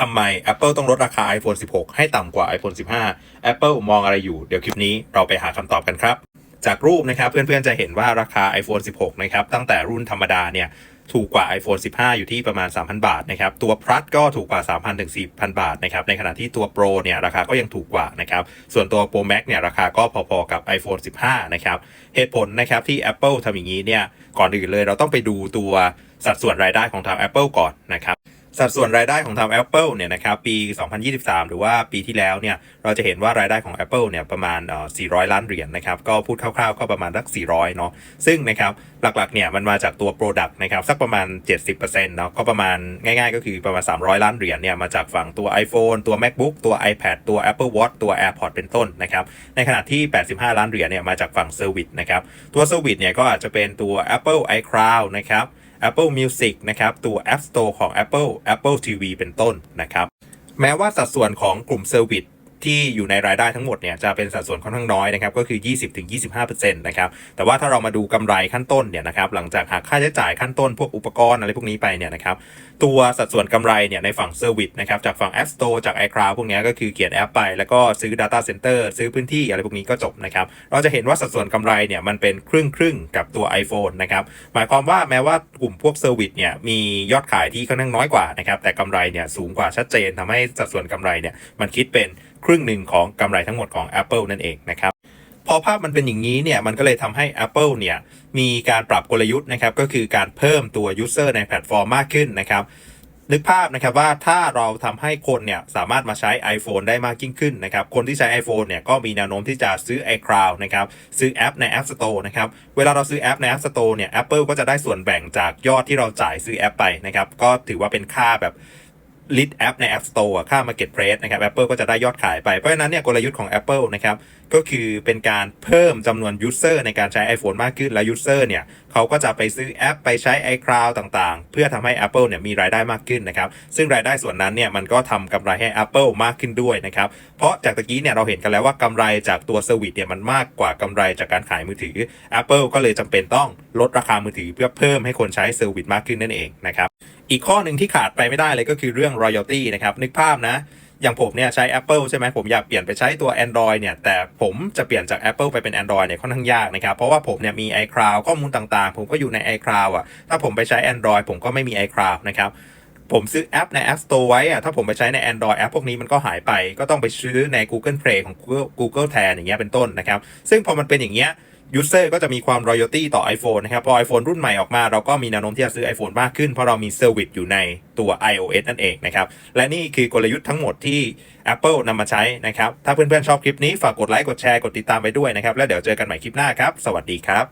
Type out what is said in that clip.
ทำไม Apple ต้องลดราคา iPhone 16 ให้ต่ำกว่า iPhone 15 Apple มองอะไรอยู่ เดี๋ยวคลิปนี้เราไปหาคำตอบกันครับ จากรูปนะครับเพื่อนๆจะเห็นว่าราคา iPhone 16 นะครับตั้งแต่รุ่นธรรมดาเนี่ยถูกกว่า iPhone 15 อยู่ที่ประมาณ 3,000 บาทนะครับ ตัว Plus ก็ถูกกว่า 3,000 ถึง 4,000 บาทนะครับ ในขณะที่ตัว Pro เนี่ยราคาก็ยังถูกกว่านะครับ ส่วนตัว Pro Max เนี่ยราคาก็พอๆกับ iPhone 15 นะครับ เหตุผลนะครับที่ Apple ทำอย่างนี้เนี่ย ก่อนอื่นเลยเราต้องไปดูตัวสัดส่วนรายได้ของทาง Apple ก่อนนะครับ สัดส่วนรายได้ของทาง Apple เนี่ยนะครับปี 2023 หรือว่าปีที่แล้วเนี่ยเราจะเห็นว่ารายได้ของ Apple เนี่ยประมาณ 400 ล้านเหรียญนะครับก็พูดคร่าวๆ ก็ประมาณสัก 400 เนาะซึ่งนะครับหลักๆเนี่ยมันมาจากตัว Product นะครับสักประมาณ 70%เนาะก็ประมาณง่ายๆ ก็คือประมาณ 300 ล้านเหรียญเนี่ยมาจากฝั่งตัว iPhone ตัว MacBook ตัว iPad ตัว Apple Watch ตัว AirPod เป็นต้นนะครับในขณะที่ 85 ล้านเหรียญเนี่ยมาจากฝั่ง Service นะครับตัว Service เนี่ยก็อาจจะเป็นตัว Apple iCloud นะครับ Apple Music นะครับ ตัว App Store ของ Apple Apple TV เป็นต้นนะครับ แม้ว่าสัดส่วนของกลุ่มเซอร์วิส ที่อยู่ในรายได้ทั้งหมดเนี่ยจะเป็นสัดส่วนค่อนข้างน้อยนะครับก็คือ 20-25%นะครับแต่ว่าถ้าเรามาดูกำไรขั้นต้นเนี่ยนะครับหลังจากหักค่าใช้จ่ายขั้นต้นพวกอุปกรณ์อะไรพวกนี้ไปเนี่ยนะครับตัวสัดส่วนกำไรเนี่ยในฝั่งเซอร์วิสนะครับจากฝั่ง App Store จาก iCloud พวกนี้ก็คือเขียนแอปไป แล้วก็ซื้อ Data Center ซื้อพื้นที่อะไรพวกนี้ก็จบนะครับเราจะเห็นว่าสัดส่วนกำไรเนี่ยมันเป็นครึ่งครึ่งกับตัว iPhone นะครับหมายความว่าแม้ว่ากลุ่มพวกเซอร์วิสเนี่ยมียอดขายที่ค่อนข้างน้อยกว่านะครับแต่กำไรเนี่ยสูงกว่าชัดเจนทำให้สัดส่วนกำไรเนี่ยมันคิดเป็นครึ่งหนึ่งของกำไรทั้งหมดของ Apple นั่นเองนะครับพอภาพมันเป็นอย่างนี้เนี่ยมันก็เลยทำให้ Apple เนี่ยมีการปรับกลยุทธ์นะครับก็คือการเพิ่มตัว User ในแพลตฟอร์มมากขึ้นนะครับนึกภาพนะครับว่าถ้าเราทำให้คนเนี่ยสามารถมาใช้ iPhone ได้มากยิ่งขึ้นนะครับคนที่ใช้ iPhone เนี่ยก็มีแนวโน้มที่จะซื้อ iCloud นะครับซื้อแอปใน App Store นะครับเวลาเราซื้อแอปใน App Store เนี่ย Apple ก็จะได้ส่วนแบ่งจากยอดที่เราจ่ายซื้อแอปไปนะครับก็ถือว่าเป็นค่าแบบ ลิสต์แอปใน App Store อะค่า Marketplace นะครับ Apple ก็จะได้ยอดขายไป เพราะฉะนั้นเนี่ยกลยุทธ์ของ Apple นะครับ ก็คือเป็นการเพิ่มจำนวน User ในการใช้ iPhone มากขึ้น และ User เนี่ยเขาก็จะไปซื้อแอปไปใช้ iCloud ต่างๆ เพื่อทำให้ Apple เนี่ยมีรายได้มากขึ้นนะครับซึ่งรายได้ส่วนนั้นเนี่ยมันก็ทำกำไรให้ Apple มากขึ้นด้วยนะครับเพราะจากตะกี้เนี่ยเราเห็นกันแล้วว่ากำไรจากตัวเซอร์วิสเนี่ยมันมากกว่ากำไรจากการขายมือถือ Apple ก็เลยจำเป็นต้องลดราคามือถือเพื่อเพิ่มให้คนใช้เซอร์วิสมากขึ้นนั่นเองนะครับอีกข้อหนึ่งที่ขาดไปไม่ได้เลยก็คือเรื่อง royalty นะครับนึกภาพนะ อย่างผมเนี่ยใช้ Apple ใช่ไหมผมอยากเปลี่ยนไปใช้ตัว Android เนี่ยแต่ผมจะเปลี่ยนจาก Apple ไปเป็น Android เนี่ยค่อนข้างยากนะครับ เพราะว่าผมเนี่ยมี iCloud ข้อมูลต่างๆ ผมก็อยู่ใน iCloud อะถ้าผมไปใช้ Android ผมก็ไม่มี iCloud นะครับผมซื้อแอปใน App Store ไว้อะถ้าผมไปใช้ใน Android แอปพวกนี้มันก็หายไป ก็ต้องไปซื้อใน Google Play ของ Google Google แทนอย่างเงี้ยเป็นต้นนะครับ ซึ่งพอมันเป็นอย่างเงี้ย ยูเซอร์ก็จะมีความรอยต์ตี้ต่อ iPhone นะครับ พอ iPhone รุ่นใหม่ออกมา เราก็มีแนวโน้มที่จะซื้อ iPhone มากขึ้น เพราะเรามีเซอร์วิสอยู่ในตัว iOS นั่นเองนะครับ และนี่คือกลยุทธ์ทั้งหมดที่ Apple นำมาใช้นะครับ ถ้าเพื่อนๆชอบคลิปนี้ ฝากกดไลค์กดแชร์กดติดตามไปด้วยนะครับ แล้วเดี๋ยวเจอกันใหม่คลิปหน้าครับ สวัสดีครับ